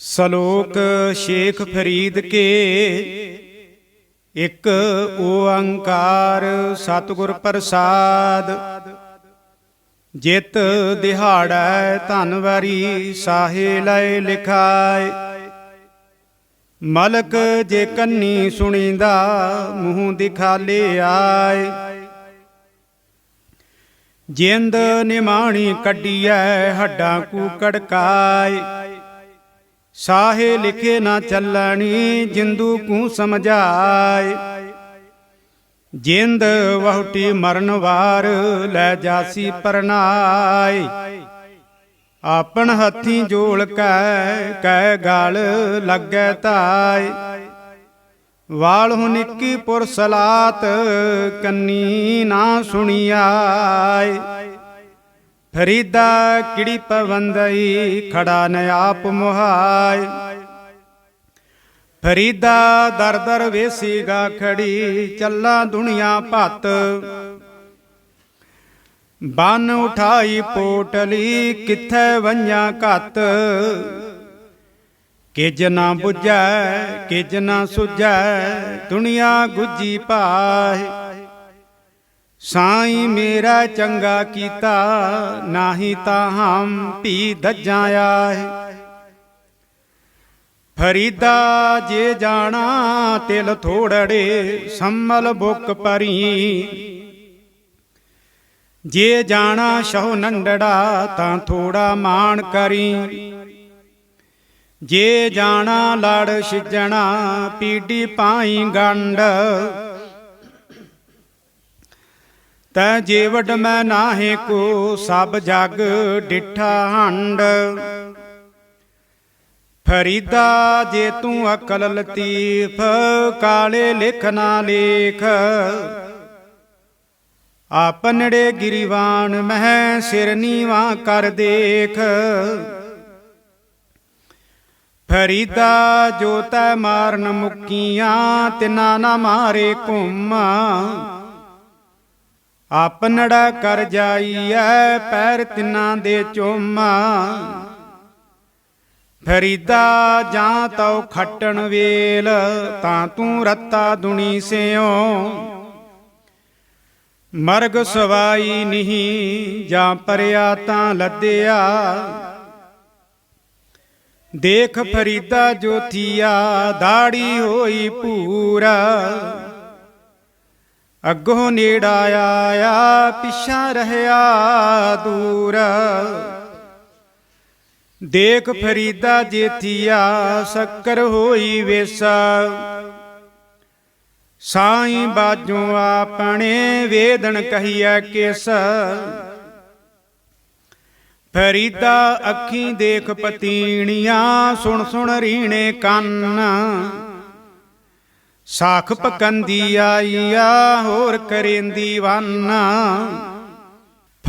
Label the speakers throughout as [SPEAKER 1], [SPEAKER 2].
[SPEAKER 1] ਸ਼ਲੋਕ ਸ਼ੇਖ ਫਰੀਦ ਕੇ। ਇੱਕ ਓੰਕਾਰ ਸਤਿਗੁਰ ਪ੍ਰਸਾਦ। ਜਿਤ ਦਿਹਾੜੈ ਧਨਵਾਰੀ ਸਾਹੇ ਲੈ ਲਿਖਾਏ। ਮਲਕ ਜੇ ਕੰਨੀ ਸੁਣੀਂਦਾ ਮੂੰਹ ਦਿਖਾਲੇ ਆਏ। ਜਿੰਦ ਨਿਮਾਣੀ ਕੱਢੀਐ ਹੱਡਾਂ ਕੂ ਕੜਕਾਏ। ਸਾਹੇ ਲਿਖੇ ਨਾ ਚੱਲਣੀ, ਜਿੰਦੂ ਕੂ ਸਮਝਾਏ। ਜਿੰਦ ਵਹੁਟੀ ਮਰਨ ਵਾਰ ਲੈ ਜਾਸੀ ਪਰਨਾਏ। ਆਪਣ ਹੱਥੀ ਜੋਲ ਕੈ ਕੈ ਗਾਲ ਲੱਗੈ ਤਾਏ। ਵਾਲ ਹੁ ਨਿੱਕੀ ਪੁਰ ਸਲਾਤ ਕੰਨੀ ਨਾ ਸੁਣੀਆਏ। ਫਰੀਦਾ ਕਿੜੀ ਪਵੰਦਈ, ਖੜਾ ਨ ਆਪ ਮੁਹਾਇ ਫਰੀਦਾ ਦਰ ਦਰ ਵੇਸੀਗਾ ਖੜੀ, ਚੱਲਾ ਦੁਨੀਆ ਭੱਤ। ਬੰਨ ਉਠਾਈ ਪੋਟਲੀ ਕਿੱਥੇ ਵੰਜਾਂ ਘੱਤ। ਕਿਜ ਨਾ 부ਝੈ ਕਿਜ ਨਾ ਸੁਝੈ, ਦੁਨੀਆ ਗੁੱਜੀ ਪਾਏ। ਸਾਈ ਮੇਰਾ ਚੰਗਾ ਕੀਤਾ, ਨਾਹੀ ਤਾਂ ਹਮ ਭੀ ਦੱਜਾਂ ਆਏ ਫਰੀਦਾ ਜੇ ਜਾਣਾ, ਤਿਲ ਥੋੜੜੇ ਸੰਮਲ ਬੁੱਕ ਪਰੀ ਜੇ ਜਾਣਾ ਸ਼ਹੁ ਨੰਡੜਾ, ਤਾਂ ਥੋੜਾ ਮਾਣ ਕਰੀ। ਜੇ ਜਾਣਾ ਲੜ ਛਿਜਣਾ ਪੀੜੀ ਪਾਈ ਗੰਡ ਤੈ ਜੀਵੜ ਮੈਂ ਨਾਹੇ ਕੋ, ਸਭ ਜਗ ਡਿਠਾ ਹੰਡ। ਫਰੀਦਾ ਜੇ ਤੂੰ ਅਕਲ ਲਤੀਫ, ਕਾਲੇ ਲਿਖ ਨਾ ਲੇਖ। ਆਪਨੜੇ ਗਿਰੀਵਾਨ ਮਹਿ ਸਿਰ ਨੀਵਾ ਕਰ ਦੇਖ। ਫਰੀਦਾ ਜੋ ਤੈ ਮਾਰਨ ਮੁਕੀਆਂ, ਤਿਨਾ ਨਾ ਮਾਰੇ ਘੁੰਮਾ। ਆਪਨੜਾ ਕਰ ਜਾਈਐ ਪੈਰ ਤਿਨਾਂ ਦੇ ਚੋਮਾ। ਫਰੀਦਾ ਜਾਂ ਤਉ ਖੱਟਣ ਵੇਲ, ਤਾਂ ਤੂੰ ਰੱਤਾ ਦੁਨੀ ਸਿਓ ਮਰਗ ਸਵਾਈ ਨਹੀਂ, ਜਾਂ ਪਰਿਆ ਤਾਂ ਲੱਦਿਆ। ਦੇਖ ਫਰੀਦਾ ਜੋਥੀਆ, ਦਾੜੀ ਹੋਈ ਪੂਰਾ। ਅੱਗੋਂ ਨੇੜ ਆਇਆ, ਪਿਛਾ ਰਹਿਆ ਦੂਰ। ਦੇਖ ਫਰੀਦਾ ਜੇਥੀਆ ਸ਼ੱਕਰ ਹੋਈ ਵੇਸਾ। ਸਾਈਂ ਬਾਜੂ ਆਪਣੇ ਵੇਦਨ ਕਹੀਐ ਕਿਸ। ਫਰੀਦਾ ਅੱਖੀਂ ਦੇਖ ਪਤੀਣੀਆਂ, ਸੁਣ ਸੁਣ ਰੀਣੇ ਕੰਨ। ਸਾਖ ਪਕੰਦੀ ਆਈਆ ਹੋਰ ਕਰੇਂਦੀ ਵਾਨਾ।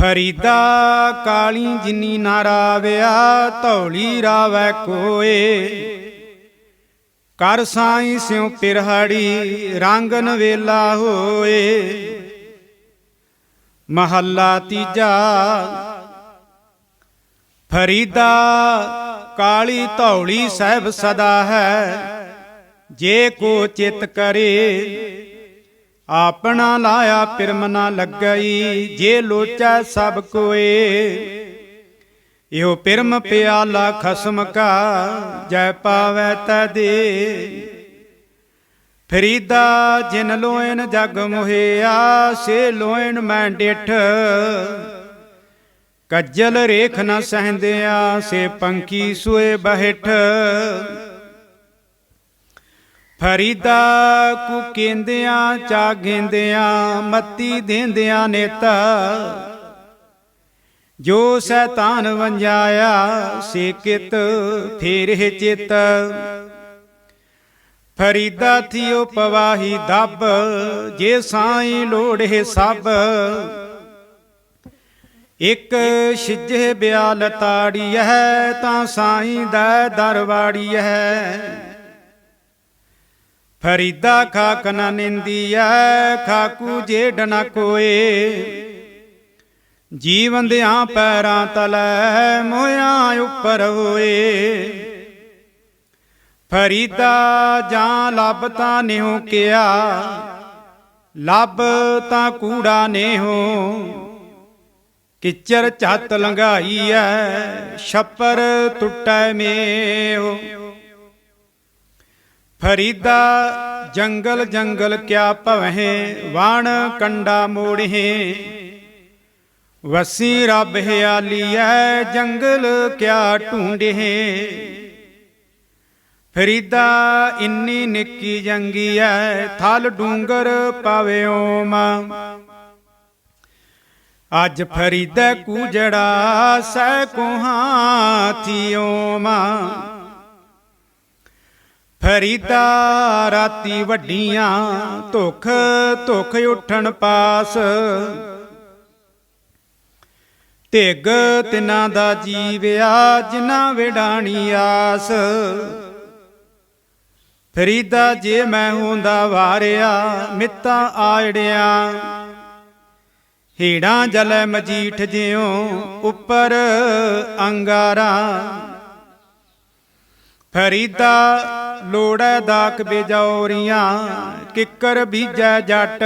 [SPEAKER 1] ਫਰੀਦਾ ਕਾਲੀ ਜਿਨੀ ਨਾ ਰਾਵਿਆ ਧੌਲੀ ਰਾਵੈ ਕੋਏ। ਕਰ ਸਾਈ ਸਿਉ ਪਿਰਹੜੀ ਰੰਗ ਨਵੇਲਾ ਹੋਏ। ਮਹੱਲਾ ਤੀਜਾ। ਫਰੀਦਾ ਕਾਲੀ ਧੌਲੀ ਸਹਿਬ ਸਦਾ ਹੈ। ਜੇ ਕੋ ਚਿਤ ਕਰੇ, ਆਪਣਾ ਲਾਇਆ ਪਿਰਮ ਨਾ ਲੱਗਈ। ਜੇ ਲੋਚੈ ਸਭ ਕੋਏ, ਇਹੋ ਪਿਰਮ ਪਿਆਲਾ ਖਸਮ ਕਾ, ਜੈ ਪਾਵੈ ਤਾ ਦੇ। ਫਰੀਦਾ ਜਿਨ ਲੋਇਨ ਜਗ ਮੁਹਿਆ, ਸੇ ਲੋਇਨ ਮੈਂ ਡਿਠ। ਕੱਜਲ ਰੇਖ ਨ ਸਹੰਦਿਆ, ਸੇ ਪੰਕੀ ਸੋਏ ਬਹਿਠ। ਫਰੀਦਾ ਕੁ ਕੇਂਦਿਆਂ, ਚਾ ਗੇਂਦਿਆਂ ਮੱਤੀ ਦੇਂਦਿਆਂ ਨੇਤਾ। ਜੋ ਸ਼ੈਤਾਨ ਵੰਜਾਇਆ, ਸੇ ਫੇਰ ਹੈ ਚਿਤ। ਫਰੀਦਾ ਥਿਓ ਪਵਾਹੀ ਦੱਬ, ਜੇ ਸਾਈ ਲੋੜੇ ਸਭ। ਇੱਕ ਛਿਜੇ ਬਿਆਲ ਤਾੜੀ ਹੈ ਤਾਂ ਸਾਈ ਦਾ ਦਰਵਾੜੀ ਹੈ ਫਰੀਦਾ ਖਾਕ ਨ ਨਿੰਦੀਐ, ਖਾਕੂ ਜੇਡ ਨਾ ਕੋਏ। ਜੀਵਨ ਦਿਆਂ ਪੈਰਾਂ ਤਲੈ ਮੋਇਆ ਉੱਪਰ ਹੋਏ। ਫਰੀਦਾ ਜਾਂ ਲੱਭ ਤਾਂ ਨਿਉ ਕਿਆ, ਲੱਭ ਤਾਂ ਕੂੜਾ ਨੇਹੋ। ਕਿਚਰ ਝੱਤ ਲੰਘਾਈ ਐ ਛੱਪਰ ਟੁੱਟੈ ਮੇਹੋ। ਫਰੀਦਾ, ਜੰਗਲ ਜੰਗਲ ਕਿਆ ਭਵਹਿ, ਵਾਣ ਕੰਡਾ ਮੋੜਹਿ। ਵਸੀ ਰੱਬ ਹਿਆਲੀ ਐ ਜੰਗਲ ਕਿਆ ਢੂੰਡਹਿ। ਫਰੀਦਾ, ਇੰਨੀ ਨਿੱਕੀ ਜੰਗੀ ਐ ਥਲ ਡੂੰਗਰ ਪਾਵਿਓ ਮਾਂ। ਅੱਜ ਫਰੀਦਾ ਕੂਜੜਾ, ਸੈ ਕੋਹਾਂ ਥੀਓ ਮਾਂ। ਫਰੀਦਾ ਰਾਤੀ ਵੱਡੀਆਂ ਧੁਖ ਧੁਖ ਉੱਠਣ ਪਾਸ। ਢਿੱਗ ਤਿਨਾਂ ਦਾ ਜੀਵਿਆ, ਜਿਨ੍ਹਾਂ ਵਿਡਾਣੀ ਆਸ। ਫਰੀਦਾ ਜੇ ਮੈਂ ਹੁੰਦਾ ਵਾਰਿਆ, ਮਿੱਤਾ ਆੜਿਆ। ਹੀੜਾਂ ਜਲੈ ਮਜੀਠ ਜਿਉ ਉੱਪਰ ਅੰਗਾਰਾ। ਫਰੀਦਾ ਲੋੜੈ ਦਾਕ ਬਿਜੌਰੀਆਂ, ਕਿੱਕਰ ਬੀਜੈ ਜੱਟ।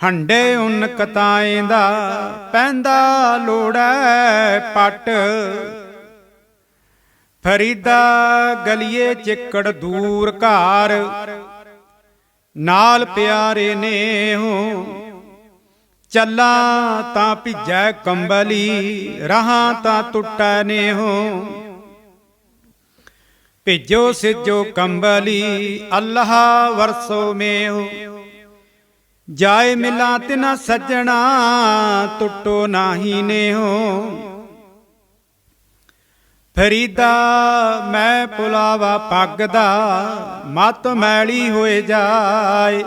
[SPEAKER 1] ਹੰਡੇ ਉਨ ਕਤਾਏ ਦਾ ਪੈਂਦਾ ਲੋੜੈ ਪਟ। ਫਰੀਦਾ ਗਲੀਏ ਚਿੱਕੜ ਦੂਰ ਘਾਰ, ਨਾਲ ਪਿਆਰੇ ਨੇ ਹੋ ਚੱਲਾਂ ਤਾਂ ਭਿੱਜੈ ਕੰਬਲੀ, ਰਹਾਂ ਤਾਂ ਟੁੱਟੈ ਨੇ ਹੋ ਭਿਜੋ ਸਿਜੋ ਕੰਬਲੀ, ਅੱਲਾਹ ਵਰਸੋ ਮੇਹੋ ਜਾਏ ਮਿਲਾਂ ਤਿਨਾ ਸੱਜਣਾ, ਟੁੱਟੋ ਨਾਹੀ ਨੇਹੋ ਫਰੀਦਾ, ਮੈਂ ਪੁਲਾਵਾ ਪੱਗ ਦਾ ਮਤ ਮੈਲੀ ਹੋਏ ਜਾਏ।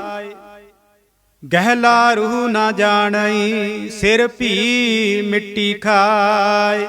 [SPEAKER 1] ਗਹਿਲਾ ਰੂਹ ਨਾ ਜਾਣਈ, ਸਿਰ ਭੀ ਮਿੱਟੀ ਖਾਏ।